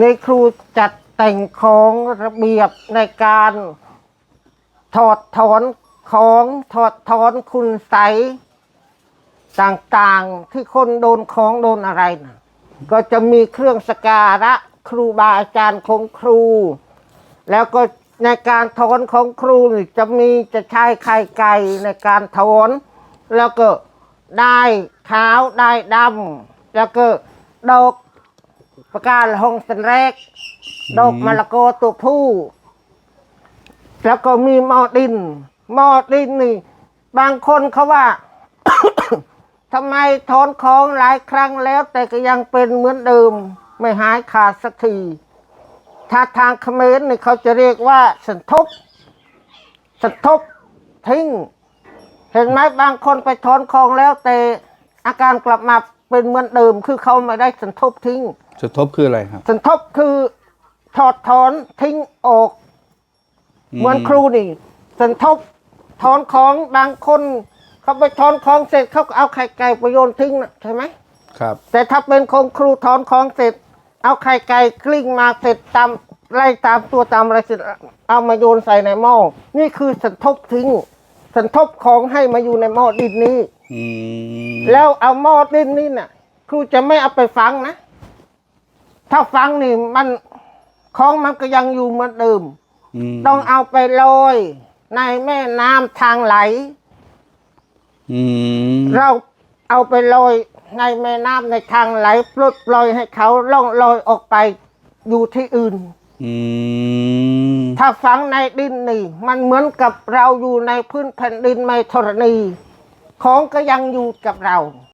ในครูจัดแต่งของระเบียบในการถอดถอนของถอดถอนคุณใสต่างๆที่คนโดนของโดนอะไรนะก็จะมีเครื่องสการะครูบาอาจารย์ของครู แล้วก็ในการถอนของครูจะมีจะใช้ไข่ไก่ในการถอนแล้วก็ได้ขาวได้ดำแล้วก็ดอก ประกาศหงสันแรก ดอกมะละกอตัวผู้ แล้วก็มีหม้อดินหม้อดินนี่ บางคนเขาว่า ทำไมถอนของหลายครั้งแล้ว แต่ก็ยังเป็นเหมือนเดิม ไม่หายขาดสักทีถ้าทางเขมรนี่เขาจะเรียกว่าสันทบสันทบทิ้ง เห็นไหมบางคนไปถอนของแล้วแต่อาการกลับมาเป็นเหมือนเดิม คือเขาไม่ได้สันทบทิ้ง จะทบคืออะไรครับสันทบคือถอดถอนทิ้งออก เหมือนครูนี่สันทบถอนของบางคนเขาไปถอนของเสร็จเขาก็เอาไข่ไก่ไปโยนทิ้งนะใช่ไหมครับ แต่ถ้าเป็นของครูถอนของเสร็จ เอาไข่ไก่กลิ้งมาเสร็จตามไล่ตามตัวตามอะไรเสร็จเอามาโยนใส่ในหม้อนี่คือสันทบทิ้งสันทบของให้มาอยู่ในหม้อดินนี้อืมแล้วเอาหม้อดินนี่น่ะ ครูจะไม่เอาไปฝังนะ ถ้าฝังนี่มันของมันก็ยังอยู่เหมือนเดิม มต้องเอาไปลอยในแม่น้ำทางไหล อืมเราเอาไปลอยในแม่น้ำในทางไหลปลดปล่อยให้เขาล่องลอยออกไปอยู่ที่อื่น อืมถ้าฝังในดินนี่ มันเหมือนกับเราอยู่ในพื้นแผ่นดินไม่ธรณี ของก็ยังอยู่กับเรา